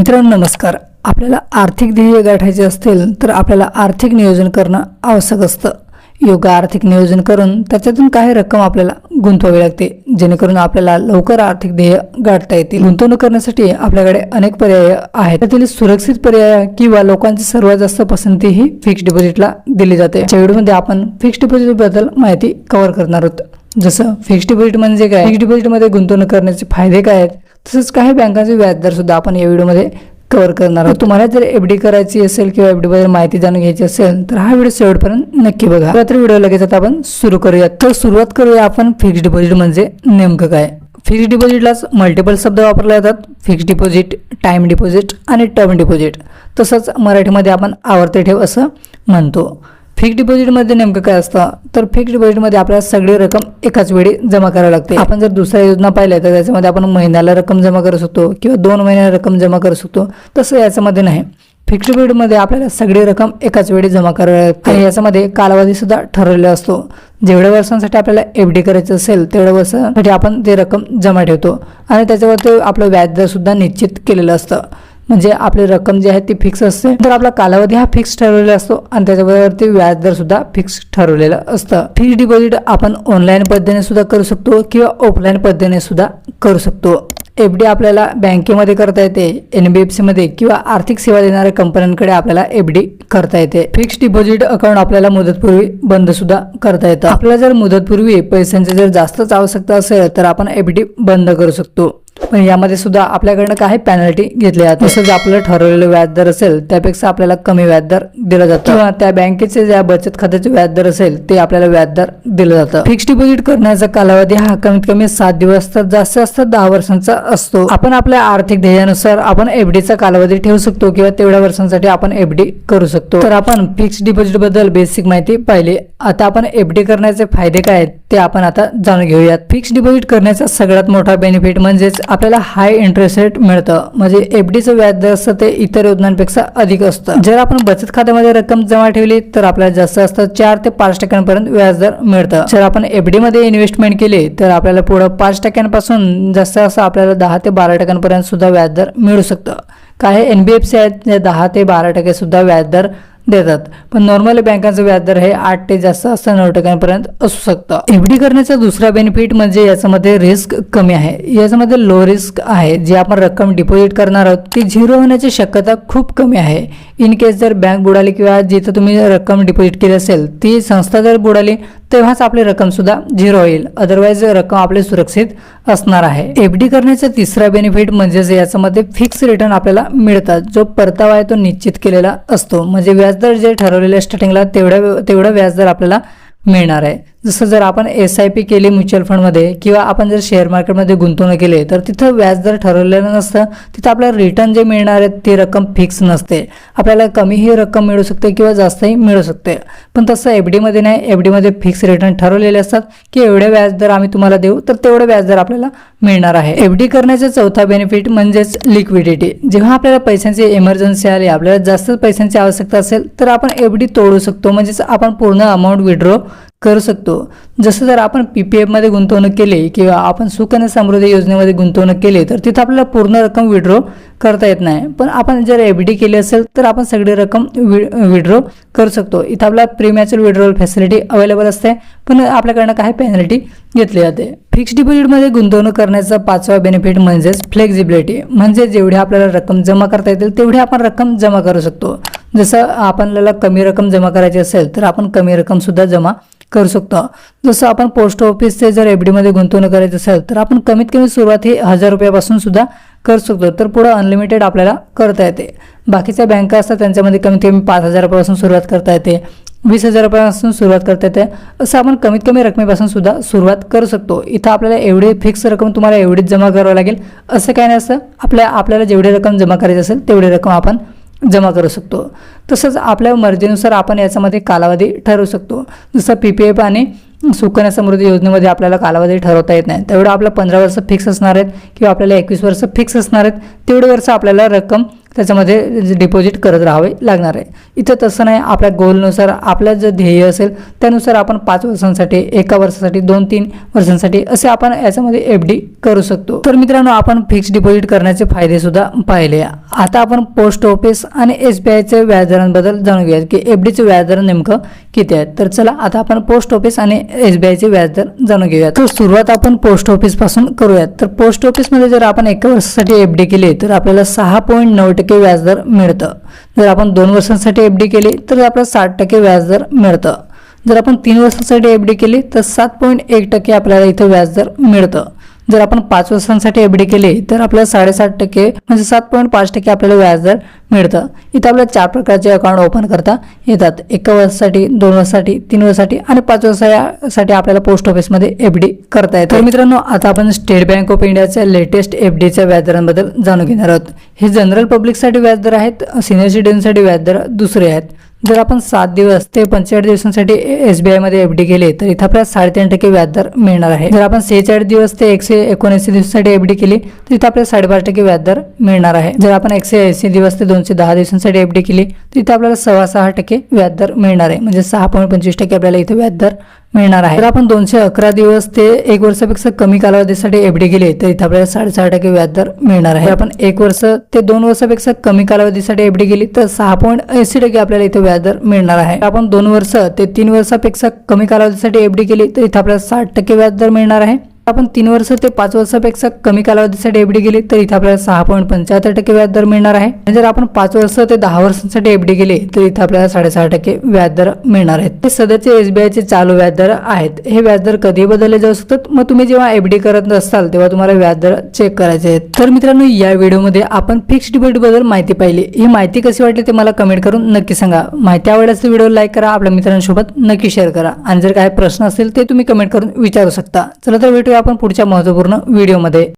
मित्रांनो नमस्कार. आपल्याला आर्थिक ध्येय गाठायचे असतील तर आपल्याला आर्थिक नियोजन करणं आवश्यक असतं. योग्य आर्थिक नियोजन करून त्याच्यातून काही रक्कम आपल्याला गुंतवावी लागते जेणेकरून आपल्याला लवकर आर्थिक ध्येय गाठता येतील. गुंतवणूक करण्यासाठी आपल्याकडे अनेक पर्याय आहेत. त्यातील सुरक्षित पर्याय किंवा लोकांची सर्वात जास्त पसंती ही फिक्स्ड डिपॉझिटला दिली जाते. या व्हिडिओमध्ये आपण फिक्स्ड डिपॉझिटबद्दल माहिती कव्हर करणार आहोत. जसं फिक्स्ड डिपॉझिट म्हणजे काय? फिक्स्ड डिपॉझिटमध्ये गुंतवणूक करण्याचे फायदे काय आहेत? तसंच काही बँकांचे व्याजदर सुद्धा आपण या व्हिडिओमध्ये कवर करणार आहोत. तुम्हाला जर एफ डी करायची असेल किंवा एफ डीबद्दल माहिती जाणून घ्यायची असेल तर हा व्हिडिओ शेवटपर्यंत नक्की बघा. तर व्हिडिओ लगेच आता आपण सुरू करूया तर सुरुवात करूया आपण फिक्स्ड डिपॉझिट म्हणजे नेमकं काय? फिक्स डिपॉझिटलाच मल्टिपल शब्द वापरले जातात. फिक्स डिपॉझिट टाइम डिपॉझिट आणि टर्म डिपॉझिट तसंच मराठीमध्ये आपण आवर्ती ठेव असं म्हणतो. फिक्स डिपॉझिटमध्ये नेमकं काय असतं? तर फिक्स डिपॉझिटमध्ये आपल्याला सगळी रक्कम एकाच वेळी जमा करावी लागते. आपण जर दुसऱ्या योजना पाहिल्या तर त्याच्यामध्ये आपण महिन्याला रक्कम जमा करू शकतो किंवा दोन महिन्याला रक्कम जमा करू शकतो. तसं याच्यामध्ये नाही. फिक्स डिपॉझिटमध्ये आपल्याला सगळी रक्कम एकाच वेळी जमा करावी लागते. आणि याच्यामध्ये कालावधी सुद्धा ठरवलेला असतो. जेवढ्या वर्षांसाठी आपल्याला एफ डी करायचं असेल तेवढ्या वर्षांसाठी आपण ते रक्कम जमा ठेवतो. आणि त्याच्यावरती आपलं व्याजदर सुद्धा निश्चित केलेलं असतं. म्हणजे आपली रक्कम जी आहे ती फिक्स असते. तर आपला कालावधी हा फिक्स ठरवलेला असतो आणि त्याच्यावरती व्याजदर सुद्धा फिक्स ठरवलेलं असतं. फिक्स डिपॉझिट आपण ऑनलाईन पद्धतीने सुद्धा करू शकतो किंवा ऑफलाईन पद्धतीने सुद्धा करू शकतो. एफ डी आपल्याला बँकेमध्ये करता येते एन बी एफ सीमध्ये किंवा आर्थिक सेवा देणाऱ्या कंपन्यांकडे आपल्याला एफ डी करता येते. फिक्स डिपॉझिट अकाउंट आपल्याला मुदतपूर्वी बंद सुद्धा करता येतं. आपल्याला जर मुदतपूर्वी पैशांची जर जास्तच आवश्यकता असेल तर आपण एफ डी बंद करू शकतो. पण यामध्ये सुद्धा आपल्याकडनं काही पॅनल्टी घेतली जाते तसंच आपलं ठरवलेलं व्याजदर असेल त्यापेक्षा आपल्याला कमी व्याजदर दिलं जातं. किंवा त्या बँकेचे ज्या बचत खात्याचे व्याजदर असेल ते आपल्याला व्याजदर दिलं जातं. फिक्स डिपॉझिट करण्याचा कालावधी हा कमीत कमी सात दिवस तर जास्तीत जास्त दहा वर्षांचा असतो. आपण आपल्या आर्थिक ध्येयानुसार आपण एफडीचा कालावधी ठेवू शकतो किंवा तेवढ्या वर्षांसाठी आपण एफडी करू शकतो. तर आपण फिक्स डिपॉझिटबद्दल बेसिक माहिती पाहिली. आता आपण एफडी करण्याचे फायदे काय आहेत? ते आपण आता जाणून घेऊयात. फिक्स डिपॉझिट करण्याचा सगळ्यात मोठा बेनिफिट म्हणजेच आपल्याला हाय इंटरेस्ट रेट मिळतं. म्हणजे एफ डीचं व्याजदर असतं ते इतर योजनांपेक्षा अधिक असतं. जर आपण बचत खात्यामध्ये रक्कम जमा ठेवली तर आपल्याला जास्त जास्त चार ते पाच टक्क्यांपर्यंत व्याजदर मिळतं. जर आपण एफमध्ये इन्व्हेस्टमेंट केली तर आपल्याला पुढं पाच टक्क्यांपासून जास्त जास्त आपल्याला दहा ते बारा टक्क्यांपर्यंत सुद्धा व्याजदर मिळू शकतं. काही एन बी एफ सी आहेत जे दहा ते बारा टक्के सुद्धा व्याजदर देतात. पण नॉर्मली बँकांचं व्याजदर हे आठ ते जास्त असं नऊ टक्क्यांपर्यंत असू शकतं. एफ डी करण्याचा दुसरा बेनिफिट म्हणजे याच्यामध्ये रिस्क कमी आहे. याच्यामध्ये लो रिस्क आहे. जी आपण रक्कम डिपॉझिट करणार आहोत ती झिरो होण्याची शक्यता खूप कमी आहे. इन केस जर बँक बुडाली किंवा जिथं तुम्ही रक्कम डिपॉझिट केली असेल ती संस्था जर बुडाली तेव्हाच आपली रक्कमसुद्धा झिरो होईल अदरवाईज रक्कम आपली सुरक्षित असणार आहे. एफ डी करण्याचा तिसरा बेनिफिट म्हणजेच याच्यामध्ये फिक्स रिटर्न आपल्याला मिळतात. जो परतावा आहे तो निश्चित केलेला असतो. म्हणजे व्याजदर जे ठरवलेले स्टार्टिंगला तेवढ्या तेवढं व्याजदर आपल्याला मिळणार आहे. जसं जर आपण एस आय पी केली म्युच्युअल फंडमध्ये किंवा आपण जर शेअर मार्केटमध्ये गुंतवणूक केली तर तिथं व्याजदर ठरवलेलं नसतं. तिथं आपल्याला रिटर्न जे मिळणार आहे ती रक्कम फिक्स नसते. आपल्याला कमीही रक्कम मिळू शकते किंवा जास्तही मिळू शकते. पण तसं एफ डीमध्ये नाही. एफ डीमध्ये फिक्स रिटर्न ठरवलेले असतात की एवढे व्याजदर आम्ही तुम्हाला देऊ तर तेवढं व्याजदर आपल्याला मिळणार आहे. एफ डी करण्याचा चौथा बेनिफिट म्हणजेच लिक्विडिटी जेव्हा आपल्याला पैशांची इमर्जन्सी आली आपल्याला जास्त पैशांची आवश्यकता असेल तर आपण एफ डी तोडू शकतो. म्हणजेच आपण पूर्ण अमाऊंट विड्रॉ करू शकतो. जसं जर आपण पी पी एफमध्ये गुंतवणूक केली किंवा आपण सुकन्या समृद्धी योजनेमध्ये गुंतवणूक केली तर तिथं आपल्याला पूर्ण रक्कम विड्रॉ करता येत नाही. पण आपण जर एफ डी केली असेल तर आपण सगळी रक्कम वि विड्रॉ करू शकतो. इथं आपल्याला प्रीमॅच्युअल विड्रॉल फॅसिलिटी अवेलेबल असते. पण आपल्याकडनं काही पेनल्टी घेतली जाते. फिक्स्ड डिपॉझिटमध्ये गुंतवणूक करण्याचा पाचवा बेनिफिट म्हणजेच फ्लेक्झिबिलिटी म्हणजे जेवढी आपल्याला रक्कम जमा करता येतील तेवढी आपण रक्कम जमा करू शकतो. जसं आपल्याला कमी रक्कम जमा करायची असेल तर आपण कमी रक्कमसुद्धा जमा करू शकतो. जसं आपण पोस्ट ऑफिसचे जर एफ डीमध्ये गुंतवणूक करायची असेल तर आपण कमीत कमी सुरुवात ही हजार रुपयापासून सुद्धा करू शकतो. तर पुढं अनलिमिटेड आपल्याला करता येते. बाकीच्या बँका असतात त्यांच्यामध्ये कमीत कमी पाच हजारापासून सुरुवात करता येते. वीस हजारापासून सुरुवात करता येते. असं आपण कमीत कमी रकमेपासून सुद्धा सुरुवात करू शकतो. इथं आपल्याला एवढी फिक्स रक्कम तुम्हाला एवढीच जमा करावं लागेल. असं काय असं आपल्या आपल्याला जेवढी रक्कम जमा करायची असेल तेवढी रक्कम आपण जमा करू शकतो. तसंच आपल्या मर्जीनुसार आपण याच्यामध्ये कालावधी ठरवू शकतो. जसं पी पी एफ आणि सुकन्या समृद्धी योजनेमध्ये आपल्याला कालावधी ठरवता येत नाही. तेवढं आपलं पंधरा वर्ष फिक्स असणार आहेत किंवा आपल्याला एकवीस वर्ष फिक्स असणार आहेत तेवढे वर्ष आपल्याला रक्कम त्याच्यामध्ये डिपॉझिट करत राहावे लागणार आहे. इथं तसं नाही आपल्या गोलनुसार आपलं जर ध्येय असेल त्यानुसार आपण पाच वर्षांसाठी एका वर्षासाठी दोन तीन वर्षांसाठी असे आपण याच्यामध्ये एफ डी करू शकतो. तर मित्रांनो आपण फिक्स डिपॉझिट करण्याचे फायदेसुद्धा पाहिले. आता आपण पोस्ट ऑफिस आणि एस बी आयचे व्याजदरांबद्दल जाणून घेऊयात की एफ डीचे व्याजदर नेमकं किती आहेत. तर चला आता आपण पोस्ट ऑफिस आणि एस बी आयचे व्याजदर जाणून घेऊयात. तर सुरुवात आपण पोस्ट ऑफिसपासून करूयात. तर पोस्ट ऑफिसमध्ये जर आपण एका वर्षासाठी एफ डी केली तर आपल्याला सहा पॉईंट नऊ टक्के व्याजदर मिळतं. जर आपण दोन वर्षांसाठी एफ डी केली तर आपल्याला साठ टक्के व्याजदर मिळतं. जर आपण तीन वर्षांसाठी एफ डी केली तर सात पॉईंट एक टक्के आपल्याला इथं व्याजदर मिळतं. जर आपण पाच वर्षांसाठी एफ डी केली तर आपल्याला साडेसात टक्के म्हणजे सात पॉईंट पाच टक्के आपल्याला व्याजदर मिळतं. इथं आपल्याला चार प्रकारचे अकाउंट ओपन करता येतात. एका वर्षासाठी दोन वर्षासाठी तीन वर्षासाठी आणि पाच वर्षासाठी आपल्याला पोस्ट ऑफिसमध्ये एफ डी करता येतं. मित्रांनो आता आपण स्टेट बँक ऑफ इंडियाच्या लेटेस्ट एफ डीच्या व्याजदरांबद्दल जाणून घेणार आहोत. हे जनरल पब्लिकसाठी व्याजदर आहेत सिनियर सिटीजनसाठी व्याजदर दुसरे आहेत. जर आपण सात दिवस ते पंचेचाळीस दिवसांसाठी एस बी आयमध्ये एफ डी केले तर इथं आपल्याला साडेतीन टक्के व्याजदर मिळणार आहे. जर आपण सेहेचाळीस दिवस ते एकशे एकोणऐंशी दिवसांसाठी एफ डी केली तर इथं आपल्याला साडेपाच टक्के व्याजदर मिळणार आहे. जर आपण एकशे ऐंशी दिवस ते दोनशे दहा दिवसांसाठी एफ डी केली तर इथं आपल्याला सव्वा सहा टक्के व्याजदर मिळणार आहे. म्हणजे सहा पॉईंट पंचवीस टक्के आपल्याला इथं व्याजदर मिळणार आहे. जर आपण दोनशे अकरा दिवस ते एक वर्षापेक्षा कमी कालावधीसाठी एफ डी केली तर इथं आपल्याला साडेसहा टक्के व्याजदर मिळणार आहे. आपण एक वर्ष ते दोन वर्षापेक्षा कमी कालावधीसाठी एफ डी केली तर सहा पॉईंट ऐंशी टक्के आपल्याला इथं व्याजदर मिळणार आहे. आपण दोन वर्ष ते तीन वर्षापेक्षा कमी कालावधीसाठी एफ डी केली तर इथं आपल्याला साठ टक्के व्याजदर मिळणार आहे. आपण तीन वर्ष ते पाच वर्षापेक्षा कमी कालावधीसाठी एफ डी गेली तर इथं आपल्याला सहा पॉईंट पंच्याहत्तर टक्के व्याजदर मिळणार आहे. आणि जर आपण पाच वर्ष ते दहा वर्षांसाठी एफ डी गेली तर इथं आपल्याला साडेसहा टक्के व्याजदर मिळणार आहेत. हे सध्याचे एसबीआयचे चालू व्याजदर आहेत. हे व्याजदर कधी बदलले जाऊ शकतात. मग तुम्ही जेव्हा एफ डी करत असाल तेव्हा तुम्हाला व्याजदर चेक करायचे आहेत. तर मित्रांनो या व्हिडिओमध्ये आपण फिक्स्ड डिपॉझिटबद्दल माहिती पाहिली. ही माहिती कशी वाटली ते मला कमेंट करून नक्की सांगा. माहिती आवडल्यास व्हिडिओ लाईक करा आपल्या मित्रांसोबत नक्की शेअर करा. आणि जर काही प्रश्न असेल ते तुम्ही कमेंट करून विचारू शकता. चला तर भेटूया आपण पुढच्या महत्त्वपूर्ण व्हिडिओमध्ये.